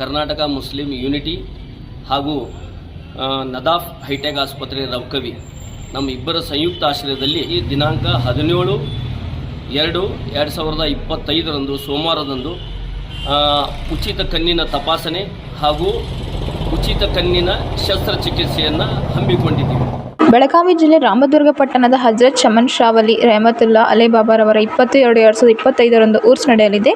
Karnataka Muslim unity ಹಾಗೂ Nadaf high tech ಆಸ್ಪತ್ರೆ ರವ್ಕವಿ ನಮ್ಮ ಇಬ್ಬರ ಸಂಯುಕ್ತ ಆಶ್ರಯದಲ್ಲಿ ಈ ದಿನಾಂಕ ಹದಿನೇಳು ಎರಡು ಎರಡು ಸಾವಿರದ ಇಪ್ಪತ್ತೈದರಂದು ಸೋಮವಾರದಂದು ಉಚಿತ ಕಣ್ಣಿನ ತಪಾಸಣೆ ಹಾಗೂ ಉಚಿತ ಕಣ್ಣಿನ ಶಸ್ತ್ರಚಿಕಿತ್ಸೆಯನ್ನು ಹಮ್ಮಿಕೊಂಡಿದ್ದೀವಿ. ಬೆಳಗಾವಿ ಜಿಲ್ಲೆ ರಾಮದುರ್ಗ ಪಟ್ಟಣದ ಹಜರತ್ ಶಮನ್ ಶಾವಲಿ ರೆಹಮತುಲ್ಲಾ ಅಲೆಬಾಬಾರವರ ಇಪ್ಪತ್ತು ಎರಡು ಎರಡು ಸಾವಿರದ ಇಪ್ಪತ್ತೈದರಂದು ಊರ್ಸ್ ನಡೆಯಲಿದೆ.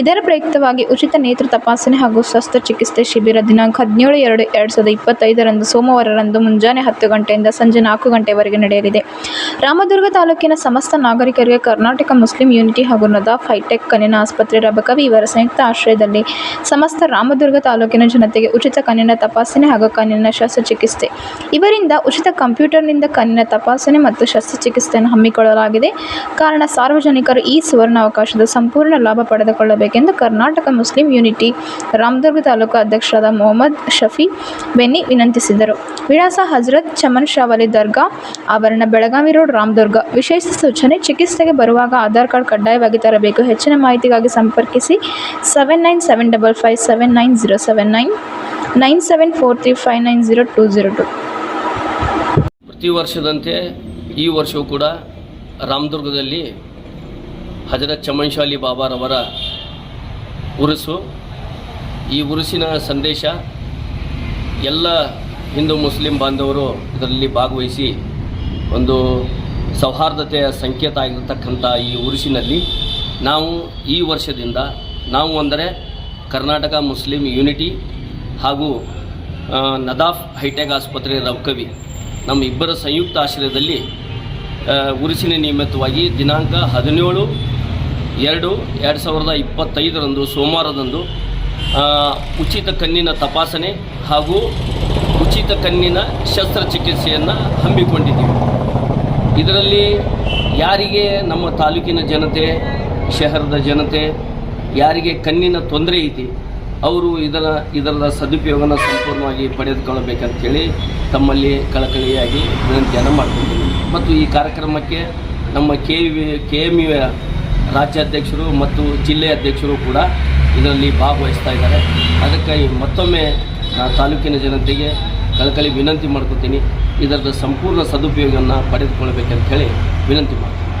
ಇದರ ಪ್ರಯುಕ್ತವಾಗಿ ಉಚಿತ ನೇತ್ರ ತಪಾಸಣೆ ಹಾಗೂ ಶಸ್ತ್ರಚಿಕಿತ್ಸೆ ಶಿಬಿರ ದಿನಾಂಕ ಹದಿನೇಳು ಎರಡು ಎರಡು ಸಾವಿರದ ಇಪ್ಪತ್ತೈದರಂದು ಸೋಮವಾರರಂದು ಮುಂಜಾನೆ ಹತ್ತು ಗಂಟೆಯಿಂದ ಸಂಜೆ ನಾಲ್ಕು ಗಂಟೆವರೆಗೆ ನಡೆಯಲಿದೆ. ರಾಮದುರ್ಗ ತಾಲೂಕಿನ ಸಮಸ್ತ ನಾಗರಿಕರಿಗೆ ಕರ್ನಾಟಕ ಮುಸ್ಲಿಂ ಯೂನಿಟಿ ಹಾಗೂ ನದಾಫ್ ಹೈಟೆಕ್ ಕಣ್ಣಿನ ಆಸ್ಪತ್ರೆ ರಬಕವಿ ಇವರ ಸಂಯುಕ್ತ ಆಶ್ರಯದಲ್ಲಿ ಸಮಸ್ತ ರಾಮದುರ್ಗ ತಾಲೂಕಿನ ಜನತೆಗೆ ಉಚಿತ ಕಣ್ಣಿನ ತಪಾಸಣೆ ಹಾಗೂ ಕಣ್ಣಿನ ಶಸ್ತ್ರಚಿಕಿತ್ಸೆ ಇವರಿಂದ ಉಚಿತ ಕಂಪ್ಯೂಟರ್ನಿಂದ ಕಣ್ಣಿನ ತಪಾಸಣೆ ಮತ್ತು ಶಸ್ತ್ರಚಿಕಿತ್ಸೆಯನ್ನು ಹಮ್ಮಿಕೊಳ್ಳಲಾಗಿದೆ. ಕಾರಣ ಸಾರ್ವಜನಿಕರು ಈ ಸುವರ್ಣಾವಕಾಶದ ಸಂಪೂರ್ಣ ಲಾಭ ಪಡೆದುಕೊಳ್ಳಬೇಕೆಂದು ಕರ್ನಾಟಕ ಮುಸ್ಲಿಂ ಯೂನಿಟಿ ರಾಮದುರ್ಗ ತಾಲೂಕು ಅಧ್ಯಕ್ಷರಾದ ಮೊಹಮ್ಮದ್ ಶಫಿ ಬೆನ್ನಿ ವಿನಂತಿಸಿದರು. ವಿಳಾಸ ಹಜರತ್ ಚಮನ್ ಶಾವಲಿ ದರ್ಗಾ, ಆವರಣ ಬೆಳಗಾವಿ ರೋಡ್, ರಾಮದುರ್ಗ. ವಿಶೇಷ ಸೂಚನೆ, ಚಿಕಿತ್ಸೆಗೆ ಬರುವಾಗ ಆಧಾರ್ ಕಾರ್ಡ್ ಕಡ್ಡಾಯವಾಗಿ ತರಬೇಕು. ಹೆಚ್ಚಿನ ಮಾಹಿತಿಗಾಗಿ ಸಂಪರ್ಕಿಸಿ seven nine seven double five seven nine zero seven nine nine seven four three five nine zero two zero two ಪ್ರತಿ ವರ್ಷದಂತೆ ಈ ವರ್ಷವೂ ಕೂಡ ರಾಮದುರ್ಗದಲ್ಲಿ ಹಜರತ್ ಚಮನ್ಶಾಲಿ ಬಾಬಾರವರ ಉರುಸು. ಈ ಉರುಸಿನ ಸಂದೇಶ ಎಲ್ಲ ಹಿಂದೂ ಮುಸ್ಲಿಂ ಬಾಂಧವರು ಇದರಲ್ಲಿ ಭಾಗವಹಿಸಿ ಒಂದು ಸೌಹಾರ್ದತೆಯ ಸಂಕೇತ ಆಗಿರತಕ್ಕಂಥ ಈ ಉರುಸಿನಲ್ಲಿ ನಾವು ಈ ವರ್ಷದಿಂದ ನಾವು ಅಂದರೆ ಕರ್ನಾಟಕ ಮುಸ್ಲಿಂ ಯೂನಿಟಿ ಹಾಗೂ ನದಾಫ್ ಹೈಟೆಕ್ ಆಸ್ಪತ್ರೆ ರವ್ಕವಿ ನಮ್ಮ ಇಬ್ಬರ ಸಂಯುಕ್ತ ಆಶ್ರಯದಲ್ಲಿ ಉರಿಸಿನ ನಿಮಿತ್ತವಾಗಿ ದಿನಾಂಕ ಹದಿನೇಳು, ಎರಡು ಎರಡು ಸಾವಿರದ ಇಪ್ಪತ್ತೈದರಂದು ಸೋಮವಾರದಂದು ಉಚಿತ ಕಣ್ಣಿನ ತಪಾಸಣೆ ಹಾಗೂ ಉಚಿತ ಕಣ್ಣಿನ ಶಸ್ತ್ರಚಿಕಿತ್ಸೆಯನ್ನು ಹಮ್ಮಿಕೊಂಡಿದ್ದೀವಿ. ಇದರಲ್ಲಿ ಯಾರಿಗೆ ನಮ್ಮ ತಾಲೂಕಿನ ಜನತೆ, ಶಹರದ ಜನತೆ, ಯಾರಿಗೆ ಕಣ್ಣಿನ ತೊಂದರೆ ಐತಿ ಅವರು ಇದರ ಇದರ ಸದುಪಯೋಗನ ಸಂಪೂರ್ಣವಾಗಿ ಪಡೆದುಕೊಳ್ಳಬೇಕಂತೇಳಿ ತಮ್ಮಲ್ಲಿ ಕಳಕಳಿಯಾಗಿ ವಿನಂತಿಯನ್ನು ಮಾಡ್ತಿದ್ದೀನಿ ಮತ್ತು ಈ ಕಾರ್ಯಕ್ರಮಕ್ಕೆ ನಮ್ಮ K V K M U ರಾಜ್ಯಾಧ್ಯಕ್ಷರು ಮತ್ತು ಜಿಲ್ಲೆ ಅಧ್ಯಕ್ಷರು ಕೂಡ ಇದರಲ್ಲಿ ಭಾಗವಹಿಸ್ತಾ ಇದ್ದಾರೆ. ಅದಕ್ಕಾಗಿ ಮತ್ತೊಮ್ಮೆ ತಾಲೂಕಿನ ಜನತೆಗೆ ಕಳಕಳಿ ವಿನಂತಿ ಮಾಡ್ಕೊತೀನಿ ಇದರದ ಸಂಪೂರ್ಣ ಸದುಪಯೋಗವನ್ನು ಪಡೆದುಕೊಳ್ಬೇಕಂತ ಹೇಳಿ ವಿನಂತಿ ಮಾಡ್ತೀನಿ.